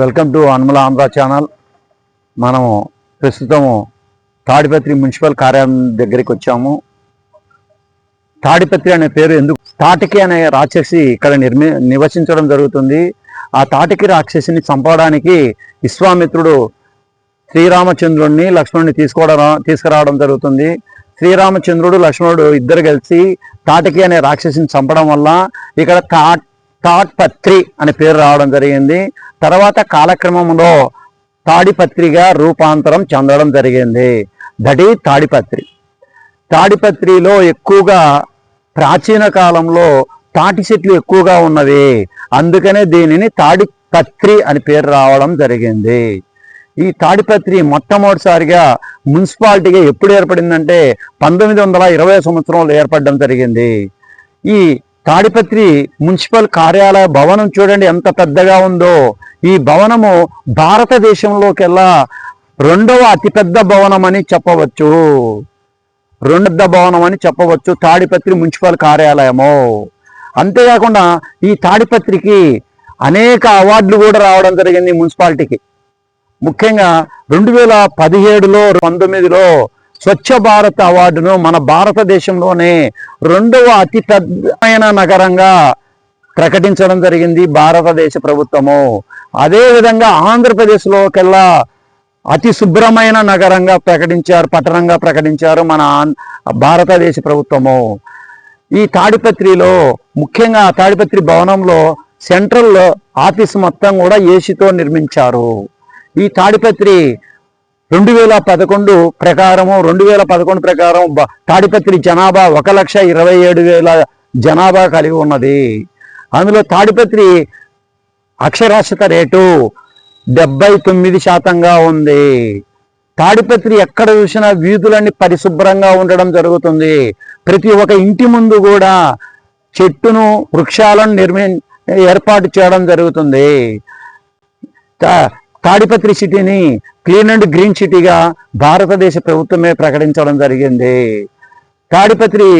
Welcome to Anumala Andhra channel. మనము ప్రస్తుతము Tadipatri municipal కార్యాలయం దగ్గరికి వచ్చాము. తాడిపత్రి అనే పేరు ఎందుకు? తాటికి అనే రాక్షసి ఇక్కడ నిర్మి నివసించడం జరుగుతుంది. ఆ తాటికి రాక్షసిని చంపడానికి విశ్వామిత్రుడు శ్రీరామచంద్రుడిని లక్ష్మణుని తీసుకోవడం తీసుకురావడం జరుగుతుంది. శ్రీరామచంద్రుడు లక్ష్మణుడు ఇద్దరు కలిసి తాటికి అనే రాక్షసిని చంపడం వల్ల ఇక్కడ తా తాడ్పత్రి అనే పేరు రావడం జరిగింది. తర్వాత కాలక్రమంలో తాడిపత్రిగా రూపాంతరం చెందడం జరిగింది. దట్ ఈ తాడిపత్రి. తాడిపత్రిలో ఎక్కువగా ప్రాచీన కాలంలో తాటి చెట్లు ఎక్కువగా ఉన్నవి. అందుకనే దీనిని తాడిపత్రి అని పేరు రావడం జరిగింది. ఈ తాడిపత్రి మొట్టమొదటిసారిగా మున్సిపాలిటీగా ఎప్పుడు ఏర్పడిందంటే పంతొమ్మిది వందల ఇరవై సంవత్సరంలో ఏర్పడడం జరిగింది. ఈ తాడిపత్రి మున్సిపల్ కార్యాలయ భవనం చూడండి ఎంత పెద్దగా ఉందో. ఈ భవనము భారతదేశంలోకెల్లా రెండవ అతిపెద్ద భవనం అని చెప్పవచ్చు. రెండవ భవనం అని చెప్పవచ్చు తాడిపత్రి మున్సిపల్ కార్యాలయము. అంతేకాకుండా ఈ తాడిపత్రికి అనేక అవార్డులు కూడా రావడం జరిగింది మున్సిపాలిటీకి. ముఖ్యంగా రెండు వేల పదిహేడులో పంతొమ్మిదిలో స్వచ్ఛ భారత్ అవార్డును మన భారతదేశంలోనే రెండవ అతి పెద్దమైన నగరంగా ప్రకటించడం జరిగింది భారతదేశ ప్రభుత్వము. అదేవిధంగా ఆంధ్రప్రదేశ్లోకెల్లా అతి శుభ్రమైన నగరంగా ప్రకటించారు పట్టణంగా ప్రకటించారు మన ఆం- భారతదేశ ప్రభుత్వము. ఈ తాడిపత్రిలో ముఖ్యంగా తాడిపత్రి భవనంలో సెంట్రల్ ఆఫీస్ మొత్తం కూడా ఏసీతో నిర్మించారు. ఈ తాడిపత్రి రెండు వేల పదకొండు ప్రకారము రెండు వేల పదకొండు ప్రకారం తాడిపత్రి జనాభా ఒక లక్ష ఇరవై ఏడు వేల జనాభా కలిగి ఉన్నది. అందులో తాడిపత్రి అక్షరాస్యత రేటు డెబ్బై తొమ్మిది శాతంగా ఉంది. తాడిపత్రి ఎక్కడ చూసినా వీధులన్నీ పరిశుభ్రంగా ఉండడం జరుగుతుంది. ప్రతి ఒక్క ఇంటి ముందు కూడా చెట్టును వృక్షాలను నిర్మి ఏర్పాటు చేయడం జరుగుతుంది. తాడిపత్రి సిటీని క్లీన్ అండ్ గ్రీన్ సిటీగా భారతదేశ ప్రభుత్వమే ప్రకటించడం జరిగింది. తాడిపత్రి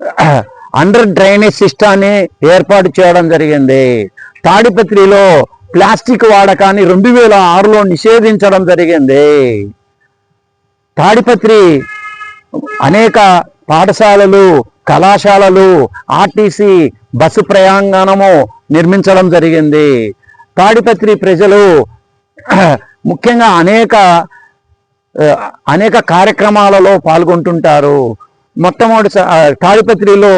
అండర్ డ్రైనేజ్ సిస్టాన్ని ఏర్పాటు చేయడం జరిగింది. తాడిపత్రిలో ప్లాస్టిక్ వాడకాన్ని రెండు వేల ఆరులో నిషేధించడం జరిగింది. తాడిపత్రి అనేక పాఠశాలలు కళాశాలలు ఆర్టీసీ బస్సు ప్రయాణము నిర్మించడం జరిగింది. తాడిపత్రి ప్రజలు ముఖ్యంగా అనేక అనేక కార్యక్రమాలలో పాల్గొంటుంటారు. మొట్టమొదటి తాడిపత్రిలో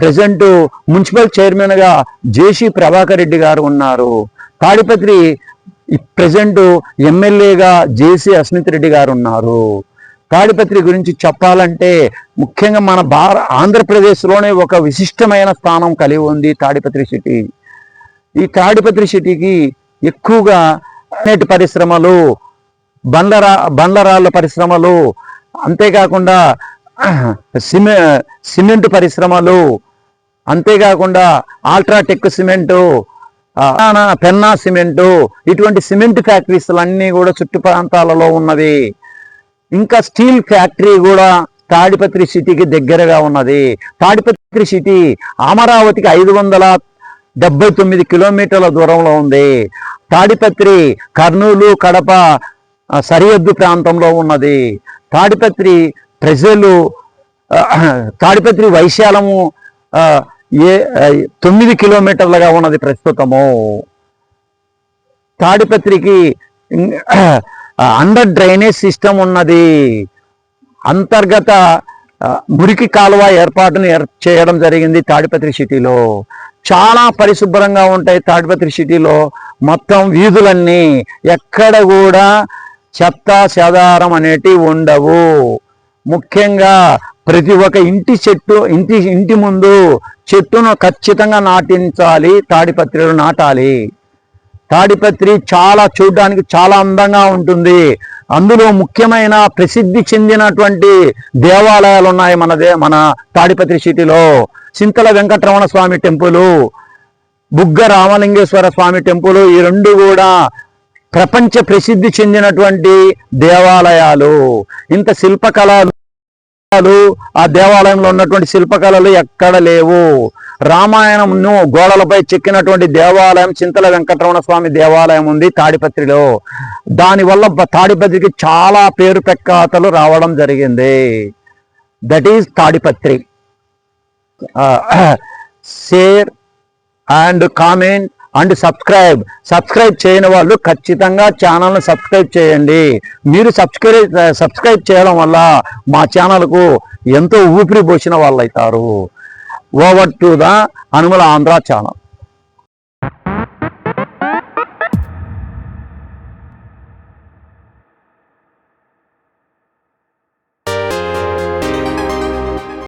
ప్రజెంట్ మున్సిపల్ చైర్మన్గా జేసీ ప్రభాకర్ రెడ్డి గారు ఉన్నారు. తాడిపత్రి ప్రజెంట్ ఎమ్మెల్యేగా జేసీ అస్మిత్ రెడ్డి గారు ఉన్నారు. తాడిపత్రి గురించి చెప్పాలంటే ముఖ్యంగా మన భార ఆంధ్రప్రదేశ్లోనే ఒక విశిష్టమైన స్థానం కలిగి ఉంది తాడిపత్రి సిటీ. ఈ తాడిపత్రి సిటీకి ఎక్కువగా నేటి పరిశ్రమలు బండరా బండరాళ్ళ పరిశ్రమలు అంతేకాకుండా సిమె సిమెంట్ పరిశ్రమలు అంతేకాకుండా ఆల్ట్రాటెక్ సిమెంటు పెన్నా సిమెంటు ఇటువంటి సిమెంట్ ఫ్యాక్టరీస్ అన్నీ కూడా చుట్టు ప్రాంతాలలో ఉన్నవి. ఇంకా స్టీల్ ఫ్యాక్టరీ కూడా తాడిపత్రి సిటీకి దగ్గరగా ఉన్నది. తాడిపత్రి సిటీ అమరావతికి ఐదు వందల డెబ్బై తొమ్మిది కిలోమీటర్ల దూరంలో ఉంది. తాడిపత్రి కర్నూలు కడప సరిహద్దు ప్రాంతంలో ఉన్నది. తాడిపత్రి ప్రజలు తాడిపత్రి వైశాలము ఏ తొమ్మిది కిలోమీటర్లుగా ఉన్నది ప్రస్తుతము. తాడిపత్రికి అండర్ డ్రైనేజ్ సిస్టమ్ ఉన్నది. అంతర్గత మురికి కాలువ ఏర్పాటును ఏర్ చేయడం జరిగింది తాడిపత్రి సిటీలో. చాలా పరిశుభ్రంగా ఉంటాయి తాడిపత్రి సిటీలో. మొత్తం వీధులన్నీ ఎక్కడ కూడా చెత్త చెదారం అనేటివి ఉండవు. ముఖ్యంగా ప్రతి ఒక్క ఇంటి చెట్టు ఇంటి ఇంటి ముందు చెట్టును ఖచ్చితంగా నాటించాలి తాడిపత్రిలో నాటాలి. తాడిపత్రి చాలా చూడడానికి చాలా అందంగా ఉంటుంది. అందులో ముఖ్యమైన ప్రసిద్ధి చెందినటువంటి దేవాలయాలు ఉన్నాయి మన దే మన తాడిపత్రి సిటీలో. చింతల వెంకటరమణ స్వామి టెంపుల్ బుగ్గ రామలింగేశ్వర స్వామి టెంపుల్ ఈ రెండు కూడా ప్రపంచ ప్రసిద్ధి చెందినటువంటి దేవాలయాలు. ఇంత శిల్పకళలు ఆ దేవాలయంలో ఉన్నటువంటి శిల్పకళలు ఎక్కడ లేవు. రామాయణంను గోడలపై చెక్కినటువంటి దేవాలయం చింతల వెంకటరమణ స్వామి దేవాలయం ఉంది తాడిపత్రిలో. దానివల్ల తాడిపత్రికి చాలా పేరు ప్రఖ్యాతలు రావడం జరిగింది. That is Tadipatri. Share and comment and subscribe. Subscribe చేయని వాళ్ళు ఖచ్చితంగా ఛానల్ని సబ్స్క్రైబ్ చేయండి. మీరు సబ్స్క్రైబ్ సబ్స్క్రైబ్ చేయడం వల్ల మా ఛానల్కు ఎంతో ఊపిరి పోసిన వాళ్ళు అవుతారు over to the Anumala Andhra channel.